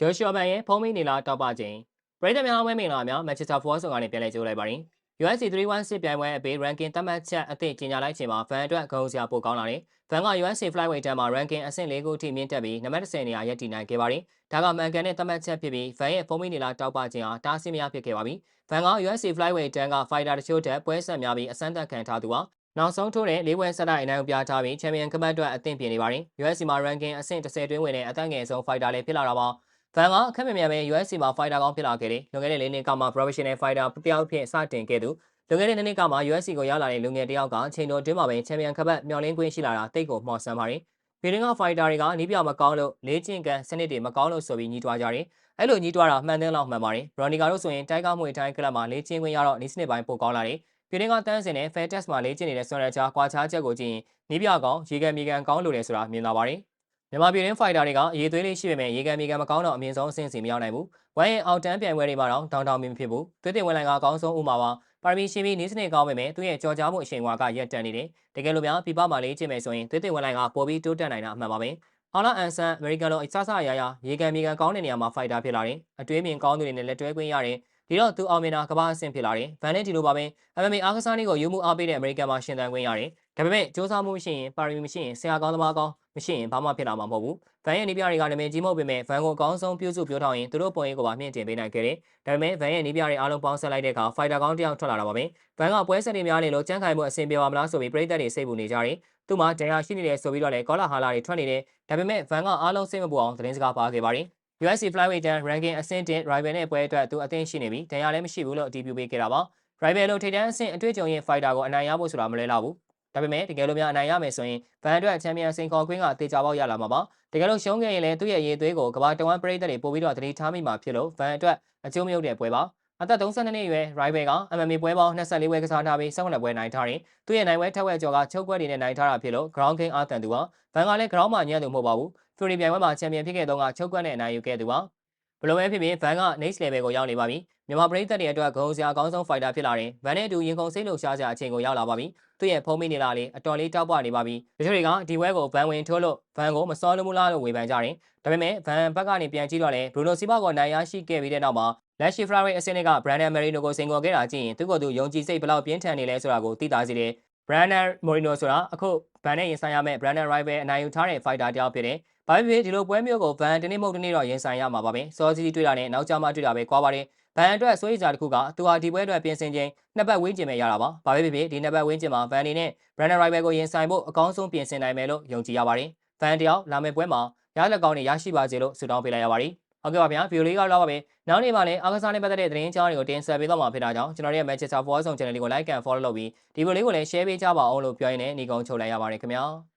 ဂျိုရှူအမန်ရဲ့ဖုံးမိနေလာတောက်ပခြင်းပရိသတ်များဝဲမင်္ဂလာများမန်ချက်စတာဖောဆုံကနေပြန်လည်ကြိုးလိုက်ပါရင် UFC 316ပြိုင်ပွဲအပေး ranking သတ်မှတ်ချက်အသစ်ကြီးညာလိုက်ချိန်မှာ fan အတွက်ဂုဏ်စရာပိုကောင်းလာတယ်။ fan က UFC flyweight တန်းမှာ ranking အဆင့်၄ခုအထိမြင့်တက်ပြီးနံပါတ်10နေရာရပ်တည်နိုင်ခဲ့ပါတယ်။ဒါကမှန်ကန်တဲ့သတ်မှတ်ချက်ဖြစ်ပြီး fan ရဲ့ဖုံးမိနေလာတောက်ပခြင်းဟာတားဆီးမရဖြစ်ခဲ့ပါပြီ။ fan က UFC flyweight တန်းက fighter တချို့တက်ပွဲဆက်များပြီးအစမ်းသက်ခံထားသူပါ။နောက်ဆုံးထိုးတဲ့လေးပွဲဆက်တိုက်အနိုင်ပြထားပြီးချန်ပီယံကပတ်အတွက်အသင့်ပြင်နေပါတယ်။ UFC မှာ ranking အဆင့်10တွင်းဝင်တဲ့အသက်ငယ်ဆုံး fighter လည်းဖြစ်လာတာပါ။ ဖန်ကအခက်မမြန်ပဲ UFC မှာ fighter ကောင်းဖြစ်လာခဲ့တယ်။လွန်ခဲ့တဲ့၄နှစ်ကမှ professional fighter တယောက်ဖြစ်စတင်ခဲ့သူ။လွန်ခဲ့တဲ့နှစ်ကမှ UFC ကိုရောက်လာတဲ့လူငယ်တယောက်ကချိန်တော်တွင်းမှာပဲချန်ပီယံခပတ်မျှော်လင့်ခွင့်ရှိလာတာတိတ်ကိုမှော်ဆန်းပါတယ်။ပြည်တွင်းက fighter တွေကနီးပြမကောင်းလို့လေးကျင့်ကန်စနစ်တွေမကောင်းလို့ဆိုပြီးညီးတွားကြတယ်။အဲ့လိုညီးတွားတာမှန်တယ်လို့မှန်ပါတယ်။ဘရော်နီကာတို့ဆိုရင်တိုက်ကားမွေတိုင်းကလပ်မှာလေးကျင့်ခွင့်ရတော့နီးစနစ်ပိုင်းပိုကောင်းလာတယ်။ပြည်တွင်းကတန်းစင်နဲ့ fair test မှာလေးကျင့်နေတဲ့ဆွမ်းရချာကွာခြားချက်ကိုကြည့်ရင်နီးပြကောင်းရေကန်မြေကန်ကောင်းလို့လေဆိုတာမြင်လာပါတယ်။ မြန်မာပြည်တွင်း fighter တွေကအရေးသွေးလေးရှိပေမဲ့ရေကန်မြေကန်မကောင်းတော့အမြင့်ဆုံးအဆင့်စီမရောက်နိုင်ဘူး။ဝိုင်းရင်အောက်တန်းပြိုင်ပွဲတွေမှာတော့ဒေါင်တောင်မင်းဖြစ်ဘူး။သွေးတင်ဝင်လိုင်ကအကောင်းဆုံးဥမာပါပါရမီရှင်ပြီးနီးစနစ်ကောင်းပေမဲ့သူ့ရဲ့ကြော်ကြားမှုအချိန်ဝါကရက်တန်နေတယ်။တကယ်လို့များပြပမှာလေးကျင့်မယ်ဆိုရင်သွေးတင်ဝင်လိုင်ကပေါ်ပြီးတိုးတက်နိုင်တာအမှန်ပါပဲ။အောင်လာအန်ဆန်အမေရိကန်လိုအစစအရာရာရေကန်မြေကန်ကောင်းတဲ့နေရာမှာ fighter ဖြစ်လာတယ်။အတွေးမြင်ကောင်းသူတွေနဲ့လက်တွဲခွင့်ရတယ်။ဒီတော့သူအောင်မြင်တာကမ္ဘာအဆင့်ဖြစ်လာတယ်။ဗန်နဲ့ဒီလိုပါပဲ။ MMA အားကစားနည်းကိုယူမှုအားပေးတဲ့အမေရိကန်မှာရှင်သန်ခွင့်ရတယ်။ ဒါပေမဲ့စ조사မှုမရှိရင်ပါရမီမရှိရင်ဆရာကောင်းသမားကောင်းမရှိရင်ဘာမှဖြစ်လာမှာမဟုတ်ဘူး။ဗန်ရဲ့နေပြတွေကနာမည်ကြီးမဟုတ်ပေမဲ့ဗန်ကိုအကောင်းဆုံးပြုစုပြောထောင်ရင်သူတို့ပုံရိပ်ကိုပါမြင့်တင်ပေးနိုင်ခဲ့တယ်။ဒါပေမဲ့ဗန်ရဲ့နေပြတွေအားလုံးပေါင်းဆက်လိုက်တဲ့အခါဖိုက်တာကောင်းတယောက်ထွက်လာတာပါပဲ။ဗန်ကပွဲဆက်တွေများနေလို့ကြမ်းခိုင်မှုအဆင်ပြေပါမလားဆိုပြီးပြည်သက်တွေစိတ်ပူနေကြတယ်။သူ့မှာဒဏ်ရာရှိနေတယ်ဆိုပြီးတော့လည်းကောလာဟာလာတွေထွက်နေတယ်။ဒါပေမဲ့ဗန်ကအားလုံးစိတ်မပူအောင်သတင်းစကားပါခဲ့ပါတယ်။ UFC flyweight တန်း ranking အဆင့်1 rival နဲ့ပွဲအတွက်သူအသင်းရှိနေပြီးဒဏ်ရာလည်းမရှိဘူးလို့အတည်ပြုပေးခဲ့တာပါ။ rival လို့ထိပ်တန်းအဆင့်အတွေ့အကြုံရဲ့ fighter ကိုအနိုင်ရဖို့ဆိုတာမလွယ်တော့ဘူး။ ဒါပေမဲ့တကယ်လို့များအနိုင်ရမယ်ဆိုရင်ဗန်အတွက်ချန်ပီယံစင်ခေါ်ခွင့်ကတေချာပေါက်ရလာမှာပါတကယ်လို့ရှုံးခဲ့ရင်လည်းသူ့ရဲ့ရေးသွေးကိုကဘာတဝမ်းပရိသတ်တွေပို့ပြီးတော့သတိထားမိမှာဖြစ်လို့ဗန်အတွက်အကျိုးမရောက်တဲ့ပွဲပါအသက်32နှစ်အရွယ် Rival က MMA ပွဲပေါင်း24ပွဲကစားထားပြီး18ပွဲနိုင်ထားတယ်။သူ့ရဲ့နိုင်ပွဲထက်ဝက်ကျော်ကချုပ်ပွဲတွေနဲ့နိုင်ထားတာဖြစ်လို့ Ground King အာတန်သူပါ။ဗန်ကလည်း Ground မှာညံ့သူမဟုတ်ပါဘူး။ Fury ပြိုင်ပွဲမှာချန်ပီယံဖြစ်ခဲ့တော့ကချုပ်ကွက်နဲ့အနိုင်ယူခဲ့သူပါ။ ဘလိုပဲဖြစ်ဖြစ်ဗန်က next level ကိုရောက်နေပါပြီ။မြန်မာပရိသတ်တွေအတွက်ဂုဏ်စရာအကောင်းဆုံး fighter ဖြစ်လာတယ်။ဗန်နဲ့အတူရင်ခုန်စိတ်လှုပ်ရှားစရာအချိန်ကိုရောက်လာပါပြီ။သူ့ရဲ့ဖုံးမိနေလာလေအတော်လေးတောက်ပနေပါပြီ။တချို့တွေကဒီပွဲကိုဗန်ဝင်ထိုးလို့ဗန်ကိုမစောလို့မလားလို့ဝေဖန်ကြတယ်။ဒါပေမဲ့ဗန်ဘက်ကနေပြန်ကြည့်တော့လေဘရူနိုစီဘာကိုနိုင်ရရှိခဲ့ပြီးတဲ့နောက်မှာလက်ရှိ Ferrari အစင်းတွေက Brandon Merino ကိုစင်ကော်ခဲ့တာကြည့်ရင်သူ့ကိုယ်သူယုံကြည်စိတ်ဘယ်လောက်ပြင်းထန်နေလဲဆိုတာကိုသိသာစေတယ်။ Brandon Moreno ဆိုတာအခုဗန်နဲ့ရင်ဆိုင်ရမယ့် Brandon Rival အနိုင်ယူထားတဲ့ fighter တယောက်ဖြစ်တယ်။ဘာဖြစ်ဖြစ်ဒီလိုပွဲမျိုးကိုဗန်တနေ့မဟုတ်တနေ့တော့ရင်ဆိုင်ရမှာပါပဲ။စောစီးတွေ့တာနဲ့နောက်ကျမှတွေ့တာပဲကွာပါတယ်။ဗန်အတွက်စိုးရိမ်ကြတစ်ခုကသူဟာဒီပွဲအတွက်ပြင်ဆင်ခြင်းနှစ်ပတ်ဝန်းကျင်ပဲရတာပါ။ဘာပဲဖြစ်ဖြစ်ဒီနှစ်ပတ်ဝန်းကျင်မှာဗန်အနေနဲ့ Brandon Rival ကိုရင်ဆိုင်ဖို့အကောင်းဆုံးပြင်ဆင်နိုင်မယ်လို့ယုံကြည်ရပါတယ်။ဗန်တယောက်လာမယ့်ပွဲမှာရလက်ကောင်းတွေရရှိပါစေလို့ဆုတောင်းပေးလိုက်ရပါတယ်။ ဟုတ်ကဲ့ပါဗျာဗီဒီယိုလေးကတော့ပါပဲနောက်နေ့မှာလည်းအားကစားနဲ့ပတ်သက်တဲ့သတင်းကြောင်းတွေကိုတင်ဆက်ပေးတော့မှာဖြစ်တာကြောင့်ကျွန်တော်ရဲ့ Manchester Forward ဆောင် channel လေးကို like and follow လုပ်ပြီးဒီဗီဒီယိုလေးကိုလည်း share ပေးကြပါအောင်လို့ပြောရင်းနဲ့ညီကုန်းချုပ်လိုက်ရပါတယ်ခင်ဗျာ။